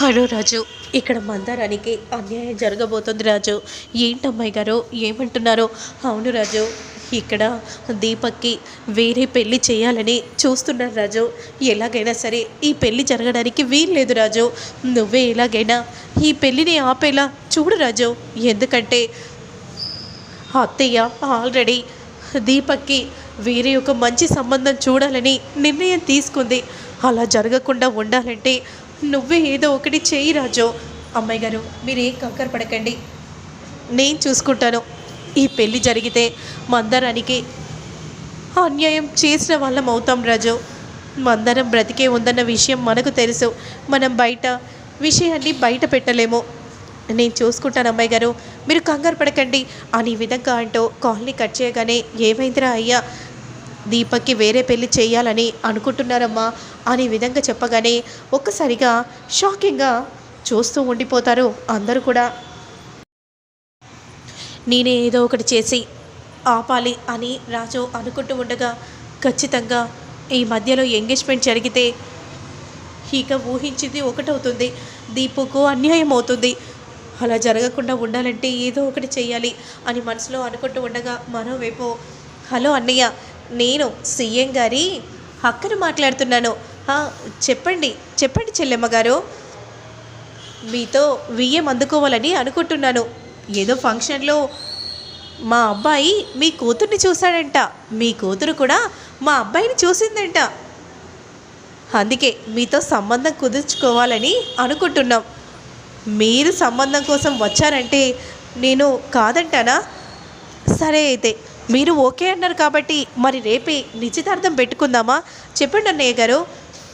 Hello రాజు ఇక్కడ మందారానికి అన్యాయం జరగబోతుంది రాజు. ఏంటమ్మాయి గారు ఏమంటున్నారు? అవును రాజు ఇక్కడ దీపక్కి వేరే పెళ్ళి చేయాలని చూస్తున్నారు రాజు. ఎలాగైనా సరే ఈ పెళ్ళి జరగడానికి వీల్లేదు రాజు. నువ్వే ఎలాగైనా ఈ పెళ్ళిని ఆపేలా చూడు రాజు. ఎందుకంటే అత్తయ్య ఆల్రెడీ దీపక్కి వేరే ఒక మంచి సంబంధం చూడాలని నిర్ణయం తీసుకుంది. అలా జరగకుండా ఉండాలంటే నువ్వే ఏదో ఒకటి చేయి రాజు. అమ్మాయి గారు మీరేం కంకర పడకండి. నేను చూసుకుంటాను. ఈ పెళ్ళి జరిగితే మందరానికి అన్యాయం చేసిన వాళ్ళం అవుతాం రాజు. మందరం బ్రతికే ఉందన్న విషయం మనకు తెలుసు. మనం బయట విషయాన్ని బయట పెట్టలేము. నేను చూసుకుంటాను అమ్మాయి గారు. మీరు కంగారు పడకండి. అని విధంగా అంటూ కాల్ని కట్ చేయగానే ఏమైందిరా అయ్యా? దీపక్కి వేరే పెళ్ళి చేయాలని అనుకుంటున్నారమ్మా అనే విధంగా చెప్పగానే ఒక్కసారిగా షాకింగ్గా చూస్తూ ఉండిపోతారు అందరూ కూడా. నేనే ఏదో ఒకటి చేసి ఆపాలి అని రాజు అనుకుంటూ ఉండగా ఖచ్చితంగా ఈ మధ్యలో ఎంగేజ్మెంట్ జరిగితే ఇక ఊహించింది ఒకటవుతుంది. దీపుకు అన్యాయం అవుతుంది. అలా జరగకుండా ఉండాలంటే ఏదో ఒకటి చేయాలి అని మనసులో అనుకుంటూ ఉండగా మరోవైపు హలో అన్నయ్య నేను సీఎం గారి అక్కను మాట్లాడుతున్నాను. చెప్పండి చెప్పండి చెల్లెమ్మ గారు. మీతో వియ్యం అందుకోవాలని అనుకుంటున్నాను. ఏదో ఫంక్షన్లో మా అబ్బాయి మీ కూతుర్ని చూశాడంట. మీ కూతురు కూడా మా అబ్బాయిని చూసిందంట. అందుకే మీతో సంబంధం కుదుర్చుకోవాలని అనుకుంటున్నాం. మీరు సంబంధం కోసం వచ్చారంటే నేను కాదంటానా? సరే అయితే. మీరు ఓకే అన్నారు కాబట్టి మరి రేపే నిశ్చితార్థం పెట్టుకుందామా? చెప్పండి అన్నయ్య గారు.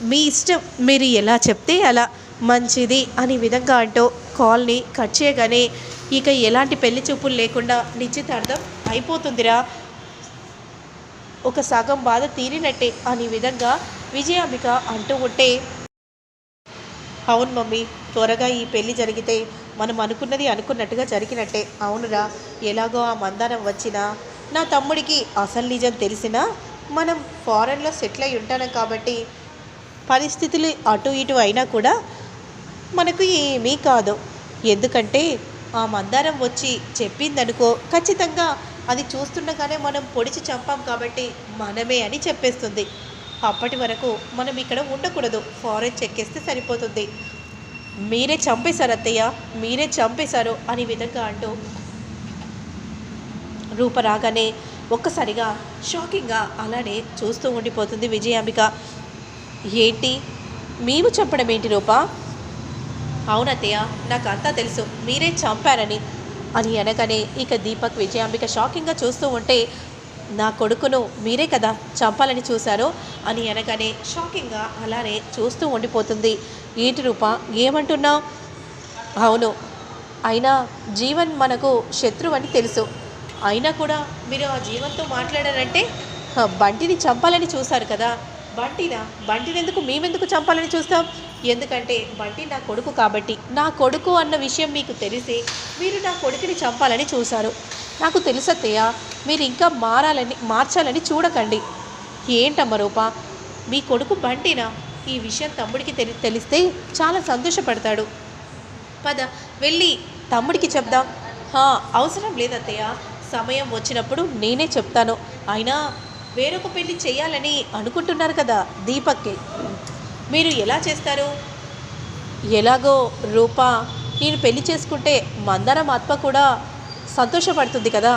మీ ఇష్టం మీరు ఎలా చెప్తే అలా మంచిది అనే విధంగా అంటూ కాల్ని కట్ చేయగానే ఇక ఎలాంటి పెళ్ళి చూపులు లేకుండా నిశ్చితార్థం అయిపోతుందిరా. ఒక సగం బాధ తీరినట్టే అని విధంగా విజయాంబిక అంటూ ఉంటే అవును మమ్మీ త్వరగా ఈ పెళ్ళి జరిగితే మనం అనుకున్నది అనుకున్నట్టుగా జరిగినట్టే. అవునురా ఎలాగో ఆ మందారం వచ్చినా నా తమ్ముడికి అసలు నిజం తెలిసినా మనం ఫారెన్లో సెటిల్ అయి ఉంటాం కాబట్టి పరిస్థితులు అటు ఇటు అయినా కూడా మనకు ఏమీ కాదు. ఎందుకంటే ఆ మందారం వచ్చి చెప్పిందనుకో ఖచ్చితంగా అది చూస్తుండగానే మనం పొడిచి చంపాం కాబట్టి మనమే అని చెప్పేస్తుంది. అప్పటి వరకు మనం ఇక్కడ ఉండకూడదు. ఫారెన్ చెక్కేస్తే సరిపోతుంది. మీరే చంపేశారు అత్తయ్య మీరే చంపేశారు అనే విధంగా అంటూ రూప రాగానే ఒక్కసారిగా షాకింగ్గా అలానే చూస్తూ ఉండిపోతుంది విజయాంబిక. ఏంటి? మేము చంపడం ఏంటి రూప? అవునత్తయ్య నాకు అంతా తెలుసు. మీరే చంపారని. అని అనగానే ఇక దీపక్ విజయాంబిక షాకింగ్గా చూస్తూ ఉంటే నా కొడుకును మీరే కదా చంపాలని చూశారు అని అనగానే షాకింగ్గా అలానే చూస్తూ ఉండిపోతుంది. ఏంటి రూప? ఏమంటున్నావు? అవును. అయినా జీవన్ మనకు శత్రువు అని తెలుసు. అయినా కూడా మీరు ఆ జీవంతో మాట్లాడారంటే బంటిని చంపాలని చూశారు కదా. బంటినా? బంటిని ఎందుకు మేమెందుకు చంపాలని చూస్తాం? ఎందుకంటే బంటి నా కొడుకు కాబట్టి నా కొడుకు అన్న విషయం మీకు తెలిసి మీరు నా కొడుకుని చంపాలని చూశారు. నాకు తెలుసత్తయ్య మీరు ఇంకా మారాలని మార్చాలని చూడకండి. ఏంటమ్మ రూప? మీ కొడుకు బంటినా? ఈ విషయం తమ్ముడికి తెలి తెలిస్తే చాలా సంతోషపడతాడు. పద వెళ్ళి తమ్ముడికి చెప్దాం. అవసరం లేదత్తయ్య సమయం వచ్చినప్పుడు నేనే చెప్తాను. అయినా వేరొక పెళ్ళి చేయాలని అనుకుంటున్నారు కదా దీపక్కి. మీరు ఎలా చేస్తారు? ఎలాగో రూప నేను పెళ్ళి చేసుకుంటే మందారం ఆత్మ కూడా సంతోషపడుతుంది కదా.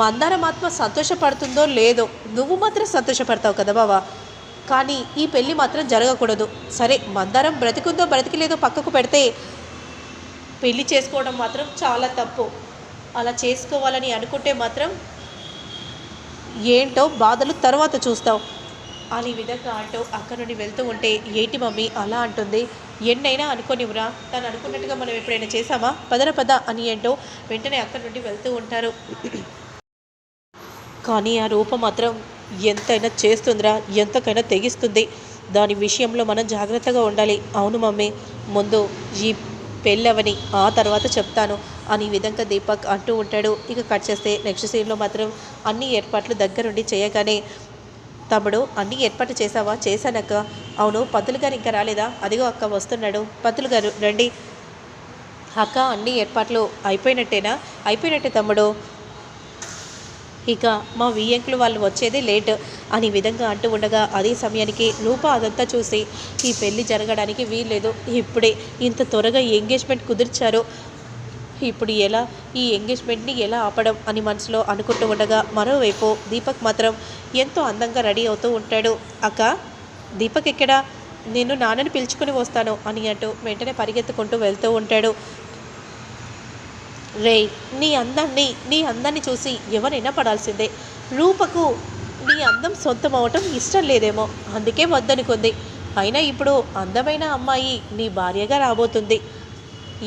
మందారం ఆత్మ సంతోషపడుతుందో లేదో నువ్వు మాత్రం సంతోషపడతావు కదా బావా. కానీ ఈ పెళ్ళి మాత్రం జరగకూడదు. సరే మందారం బ్రతికుందో బ్రతికిలేదో పక్కకు పెడితే పెళ్ళి చేసుకోవడం మాత్రం చాలా తప్పు. అలా చేసుకోవాలని అనుకుంటే మాత్రం ఏంటో బాధలు తర్వాత చూస్తావు. అని విధంగా అంటూ అక్కడ నుండి వెళ్తూ ఉంటే ఏంటి మమ్మీ అలా అంటుంది? ఎన్నైనా అనుకోనివ్వరా తను అనుకున్నట్టుగా మనం ఎప్పుడైనా చేసామా పదన పద అని ఏంటో వెంటనే అక్కడి నుండి వెళ్తూ ఉంటారు. కానీ ఆ రూపం మాత్రం ఎంతైనా చేస్తుందిరా ఎంతకైనా తెగిస్తుంది. దాని విషయంలో మనం జాగ్రత్తగా ఉండాలి. అవును మమ్మీ ముందు ఈ పెళ్ళవని ఆ తర్వాత చెప్తాను. అని విధంగా దీపక్ అంటూ ఉంటాడు. ఇక కట్ చేస్తే నెక్స్ట్ సీన్లో మాత్రం అన్ని ఏర్పాట్లు దగ్గరుండి చేయగానే తమ్ముడు అన్ని ఏర్పాటు చేశావా? చేశానక్క. అవును పంతులు గారు ఇంకా రాలేదా? అదిగో అక్క వస్తున్నాడు. పంతులు గారు రండి. అక్క అన్ని ఏర్పాట్లు అయిపోయినట్టేనా? అయిపోయినట్టే తమ్ముడు. ఇక మా వియ్యంకులు వాళ్ళు వచ్చేది లేట్ అని విధంగా అంటూ ఉండగా అదే సమయానికి రూప అదంతా చూసి ఈ పెళ్ళి జరగడానికి వీల్లేదు. ఇప్పుడే ఇంత త్వరగా ఎంగేజ్మెంట్ కుదిర్చారు. ఇప్పుడు ఎలా ఈ ఎంగేజ్మెంట్ని ఎలా ఆపడం అని మనసులో అనుకుంటూ ఉండగా మరోవైపు దీపక్ మాత్రం ఎంతో అందంగా రెడీ అవుతూ ఉంటాడు. అక్క దీపక్ ఎక్కడా? నేను నాన్నని పిలుచుకొని వస్తాను అని అంటూ వెంటనే పరిగెత్తుకుంటూ వెళ్తూ ఉంటాడు. రేయ్ నీ అందాన్ని నీ అందాన్ని చూసి ఎవరైనా పడాల్సిందే. రూపకు నీ అందం సొంతం అవటం ఇష్టం లేదేమో. అందుకే వద్దనుకుంది. అయినా ఇప్పుడు అందమైన అమ్మాయి నీ భార్యగా రాబోతుంది.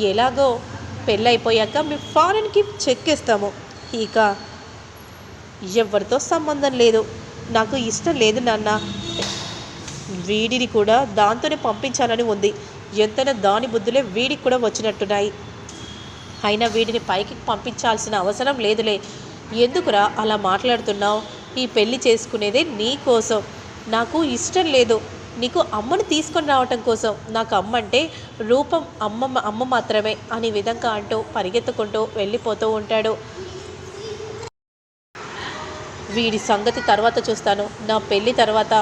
ఎలాగో పెళ్ళైపోయాక మేము ఫారెన్కి చెక్ ఇస్తాము. ఇక ఎవరితో సంబంధం లేదు. నాకు ఇష్టం లేదు నాన్న. వీడిని కూడా దాంతోనే పంపించాలని ఉంది. ఎంతైనా దాని బుద్ధులే వీడికి కూడా వచ్చినట్టున్నాయి. అయినా వీడిని పైకి పంపించాల్సిన అవసరం లేదులే. ఎందుకురా అలా మాట్లాడుతున్నావు? ఈ పెళ్ళి చేసుకునేదే నీ కోసం. నాకు ఇష్టం లేదు. నీకు అమ్మను తీసుకొని రావటం కోసం నాకు అమ్మ అంటే రూపం అమ్మ అమ్మ మాత్రమే అనే విధంగా అంటూ పరిగెత్తుకుంటూ వెళ్ళిపోతూ ఉంటాడు. వీడి సంగతి తర్వాత చూస్తాను. నా పెళ్ళి తర్వాత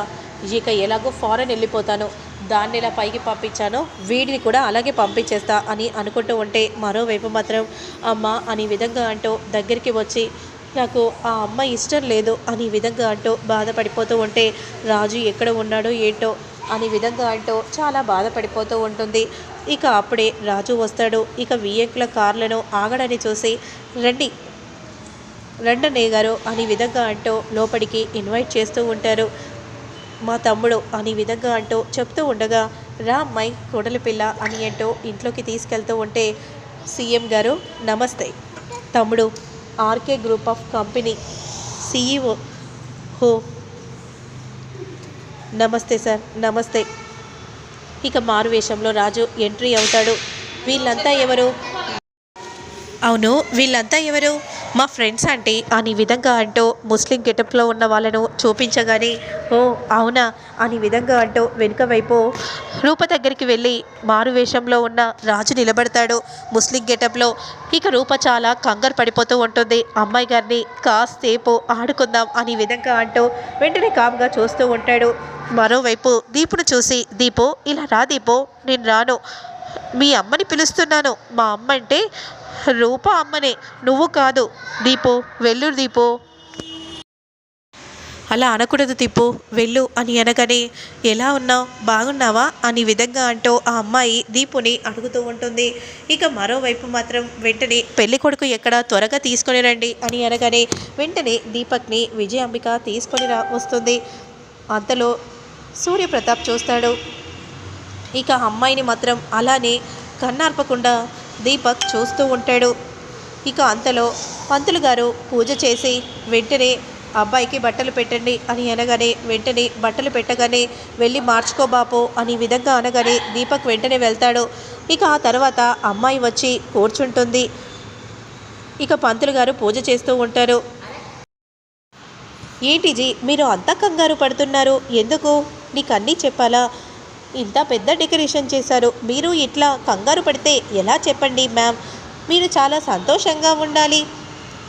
ఇక ఎలాగో ఫారెన్ వెళ్ళిపోతాను. దాన్ని ఎలా పైకి పంపించానో వీడిని కూడా అలాగే పంపించేస్తా అని అనుకుంటూ ఉంటే మరోవైపు మాత్రం అమ్మ అనే విధంగా అంటూ దగ్గరికి వచ్చి నాకు ఆ అమ్మ ఇష్టం లేదు అని విధంగా అంటూ బాధపడిపోతూ ఉంటే రాజు ఎక్కడ ఉన్నాడో ఏంటో? అని విధంగా అంటూ చాలా బాధపడిపోతూ ఉంటుంది. ఇక అప్పుడే రాజు వస్తాడు. ఇక వియ్యంకుల కార్లను ఆగడని చూసి రండి రండన్నయ్య గారు అని విధంగా అంటూ లోపలికి ఇన్వైట్ చేస్తూ ఉంటారు. మా తమ్ముడు అని విధంగా అంటూ చెప్తూ ఉండగా రా అమ్మాయి కొడలి పిల్ల అని అంటూ ఇంట్లోకి తీసుకెళ్తూ ఉంటే సీఎం గారు నమస్తే తమ్ముడు RK group of company CEO హో. నమస్తే సార్ నమస్తే. ఇక మారువేషంలో రాజు ఎంట్రీ అవుతాడు. వీళ్ళంతా ఎవరు? అవును వీళ్ళంతా ఎవరు? మా ఫ్రెండ్స్ అంటే అని విధంగా అంటూ ముస్లిం గెటప్లో ఉన్న వాళ్ళను చూపించగానే ఓ అవునా? అని విధంగా అంటూ వెనుక వైపు రూప దగ్గరికి వెళ్ళి మారు వేషంలో ఉన్న రాజు నిలబడతాడు ముస్లిం గెటప్లో. ఇక రూప చాలా కంగారు పడిపోతూ ఉంటుంది. అమ్మాయి గారిని కాసేపు ఆడుకుందాం అని విధంగా అంటూ వెంటనే కామ్గా చూస్తూ ఉంటాడు. మరోవైపు దీపును చూసి దీపు ఇలా రా దీపు నేను రాను. మీ అమ్మని పిలుస్తున్నాను. మా అమ్మ అంటే రూప అమ్మనే నువ్వు కాదు. దీపు వెళ్ళు దీపు. అలా అనకూడదు తిప్పు. వెళ్ళు అని అనగానే ఎలా ఉన్నావు? బాగున్నావా? అని విధంగా అంటూ ఆ అమ్మాయి దీపుని అడుగుతూ ఉంటుంది. ఇక మరోవైపు మాత్రం వెంటనే పెళ్ళి కొడుకు ఎక్కడ? త్వరగా తీసుకొని రండి అని అనగానే వెంటనే దీపక్ని విజయాంబిక తీసుకొని రా వస్తుంది. అంతలో సూర్యప్రతాప్ చూస్తాడు. ఇక అమ్మాయిని మాత్రం అలానే కన్నార్పకుండా దీపక్ చూస్తూ ఉంటాడు. ఇక అంతలో పంతులు గారు పూజ చేసి వెంటనే అబ్బాయికి బట్టలు పెట్టండి అని అనగానే వెంటనే బట్టలు పెట్టగానే వెళ్ళి మార్చుకో బాపు అని విధంగా అనగానే దీపక్ వెంటనే వెళ్తాడు. ఇక ఆ తర్వాత అమ్మాయి వచ్చి కూర్చుంటుంది. ఇక పంతులు గారు పూజ చేస్తూ ఉంటారు. ఏంటిజీ మీరు అంత కంగారు పడుతున్నారు? ఎందుకు? నీకు అన్నీ చెప్పాలా? ఇంత పెద్ద డెకరేషన్ చేశారు. మీరు ఇట్లా కంగారు పడితే ఎలా చెప్పండి మ్యామ్? మీరు చాలా సంతోషంగా ఉండాలి.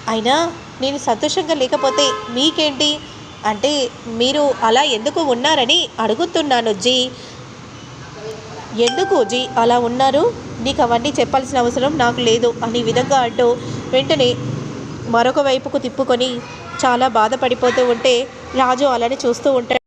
అయినా నేను సంతోషంగా లేకపోతే మీకేంటి? అంటే మీరు అలా ఎందుకు ఉన్నారని అడుగుతున్నాను జీ. ఎందుకు జీ అలా ఉన్నారు? నీకు అవన్నీ చెప్పాల్సిన అవసరం నాకు లేదు అనే విధంగా అంటూ వెంటనే మరొక వైపుకు తిప్పుకొని చాలా బాధపడిపోతూ ఉంటే రాజు అలానే చూస్తూ ఉంటాడు.